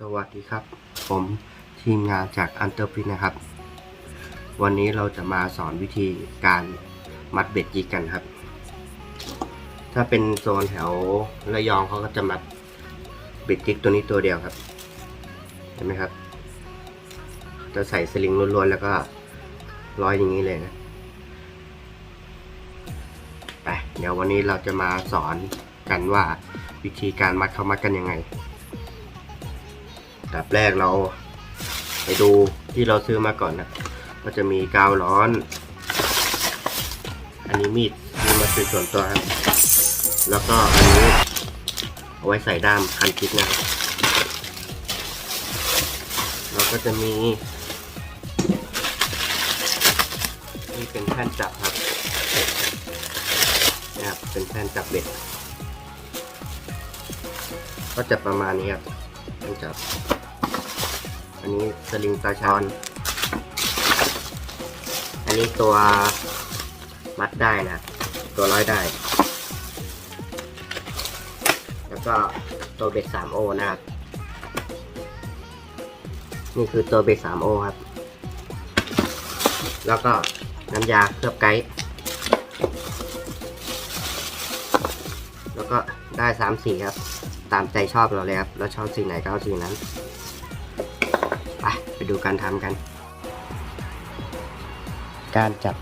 สวัสดีครับ ผมทีมงานจากอันเตอร์พินนะครับ วันนี้เราจะมาสอนวิธีการมัดเบ็ดยิกกันครับ ถ้าเป็นโซนแถวระยองเขาก็จะมัดเบ็ดยิกตัวนี้ตัวเดียวครับ เห็นไหมครับ จะใส่สลิงล้วนๆแล้วก็ ร้อยอย่างนี้เลยนะไปเดี๋ยววันนี้เราจะมาสอนกันว่าวิธีการมัดเขามัดกันยังไงอันดับแรกเราไปดูที่เราซื้อมาก่อนนะ ก็จะมีกาวร้อน อันนี้มีดมีมาซื้อส่วนตัวครับ แล้วก็อันนี้เอาไว้ใส่ด้ามคันพริกนะครับแล้วก็จะมี นี่เป็นแท่นจับครับนะครับเป็นแท่นจับเบ็ดก็จะประมาณนี้ครับแท่นจับ อันนี้สลิงตาชอน อันนี้ตัวมัดได้นะตัวร้อยได้ แล้วก็ตัวเบ็ดสามโอนะครับ นี่คือตัวเบ็ดสามโอครับ แล้วก็ น้ำยาเคลือบไกด์แล้วก็ได้สามสีครับ ตามใจชอบเราเลยครับ เราชอบสีไหนก็เอาสีนั้น ไปไปดูการทำกัน การจับ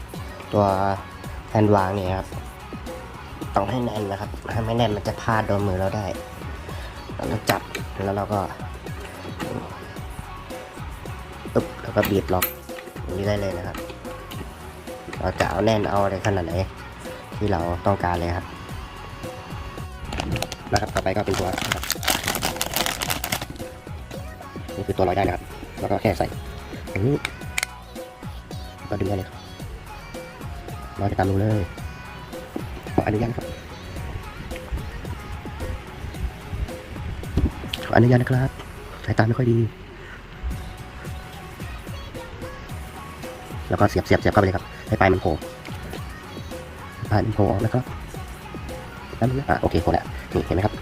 ตัวแฮนวางเนี่ยครับ ต้องให้แน่นนะครับ ถ้าไม่แน่นมันจะพลาดโดนมือเราได้ แล้วเราจับแล้วเราก็ปึ๊บแล้วก็บีบล็อกอย่างนี้ได้เลยนะครับ เราจะเอาแน่นเอาอะไรขนาดไหนที่เราต้องการเลยครับนะครับต่อไปก็เป็นตัวนี่คือตัวร้อยได้นะครับ แล้วก็แค่ใส่อย่างนี้ก็ดึงได้เลยครับร้อยไปตามรูเลยขออนุญาตครับขออนุญาตนะครับสายตาไม่ค่อยดี แล้วก็เสียบเสียบเสียบเข้าไปเลยครับ ให้ปลายมันโผล่ปลายมันโผล่ออกนะครับนั่นนะอะโอเคโผล่แล้วนี่เห็นไหมครับ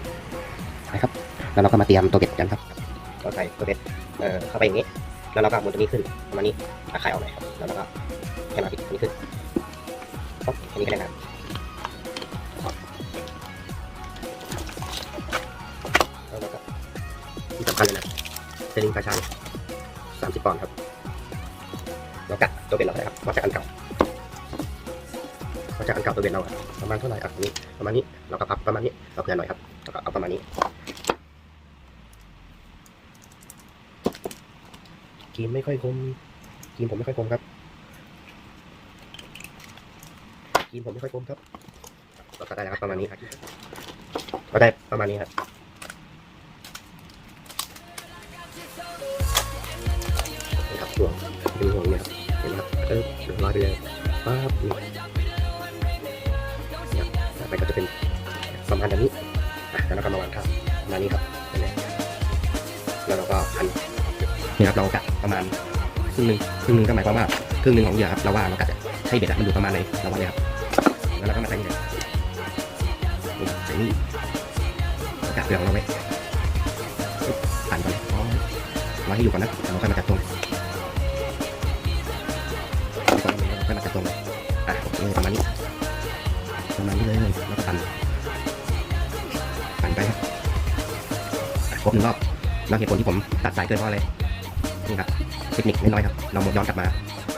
ไปครับ แล้วเราก็มาเตรียมตัวเบ็ดกันครับเราใส่ตัวเบ็ดเอ่อเข้าไปอย่างนี้ แล้วเราก็หมุนตัวนี้ขึ้นประมาณนี้ตะไคร่ออกหน่อยครับ แล้วเราก็ให้มาปิดตัวนี้ขึ้นปุ๊บอันนี้ก็ได้นะครับแล้วเราก็ที่สำคัญเลยนะเซลิงกาชานสามสิบปอนด์ครับ ตัวเบ็ดเราได้ครับวัดจากอันเก่าวัดจากอันเก่าตัวเบ็ดเราอะประมาณเท่าไหร่อะอันนี้ประมาณนี้เราก็พับประมาณนี้เราเผื่อหน่อยครับเราก็เอาประมาณนี้กีมไม่ค่อยคมกีมผมไม่ค่อยคมครับกีมผมไม่ค่อยคมครับเราก็ได้แล้วครับประมาณนี้ครับก็ได้ประมาณนี้ครับนี่ครับห่วงเป็นห่วงเนี่ยครับ เห็นไหมครับเออเรียบร้อยไปเลยปั๊บนี่เนี่ยต่อไปก็จะเป็นประมาณแบบนี้อะแล้วเราก็มาวางครับประมาณนี้ครับแล้วเราก็พันนี่ครับเรากะประมาณครึ่งหนึ่งครึ่งหนึ่งก็หมายความว่าครึ่งหนึ่งของเหยื่อครับเราว่าเรากะให้เบ็ดอะมันอยู่ประมาณไหนเราว่าเนี่ยครับแล้วเราก็มาใส่นี่เลยใส่นี่เรากะเปลือกเราไว้ผ่านก่อนร้อยร้อยให้อยู่ก่อนนะแล้วเราค่อยมาจัดตรง รบหนึ่งรอบแล้วเหตุผลที่ผมตัดสายเกินเพราะอะไรนี่ครับเทคนิคน้อยๆครับ เราหมดย้อนกลับมา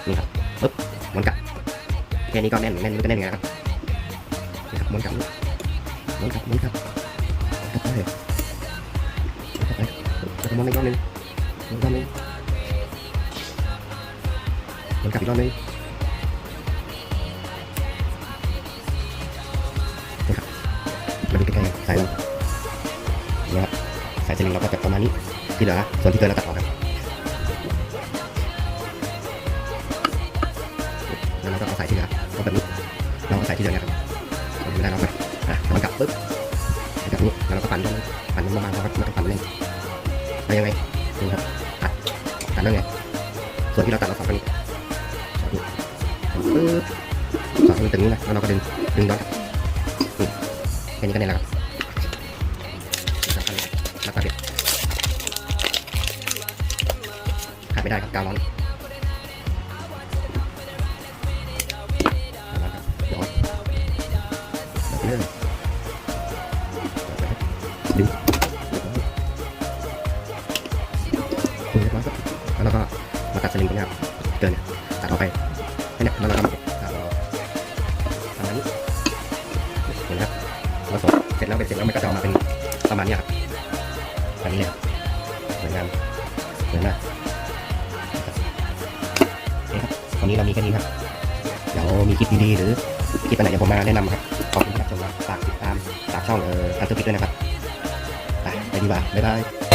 นี่ครับปึ๊บหมุนกลับแค่นี้ก็แน่นแน่นมันก็แน่นไงครับนี่ครับหมุนกลับหมุนกลับหมุนกลับกลับไปเลยกลับไปแล้วก็หมุนอีกรอบนึงหมุนอีกรอบนึงหมุนกลับอีกรอบนึงนี่ครับมาดูใกล้ๆสายเรา สายสลิงเราก็จะประมาณนี้ที่เหลือส่วนที่เกินเราตัดออกครับแล้วเราก็เอาสายที่เหลือเอาแบบนี้เราก็ใส่ที่เหลือนี่ครับเอาอยู่ได้แล้วไปอะมันกลับปึ๊บแบบนี้แล้วเราก็ปั่นด้วยปั่นมันบางๆครับไม่ต้องปั่นเล่นแล้วยังไงนี่ครับตัดตัดแล้วไงส่วนที่เราตัดเราฝังตรงนี้แบบนี้เห็นปึ๊บสอดให้มันตึงนี้นะแล้วเราก็ดึงดึงย้อนกลับนี่แค่นี้ก็เนี่ยแหละครับ ไม่ได้ครับกาวร้อนเอาละครับย้อนดึงดึงเรียบร้อยครับแล้วเราก็มาตัดสลิงตรงนี้ครับเกินเนี่ยตัดออกไปแค่เนี้ยแล้วเราก็มาอ่าเราทำอันนี้เห็นไหมครับเราสดเสร็จแล้วเป็นเสร็จแล้วมันก็จะออกมาเป็นประมาณนี้ครับแบบนี้เลยครับสวยงามสวยมาก วันนี้เรามีแค่นี้ครับ เดี๋ยวมีคลิปดีๆหรือคลิปอะไรเดี๋ยวผมมาแนะนำครับ ขอบคุณที่รับชมครับฝากติดตามฝากช่องเอ่อทันตุกิด้วยนะครับ ไปไปดีกว่าบ๊ายบาย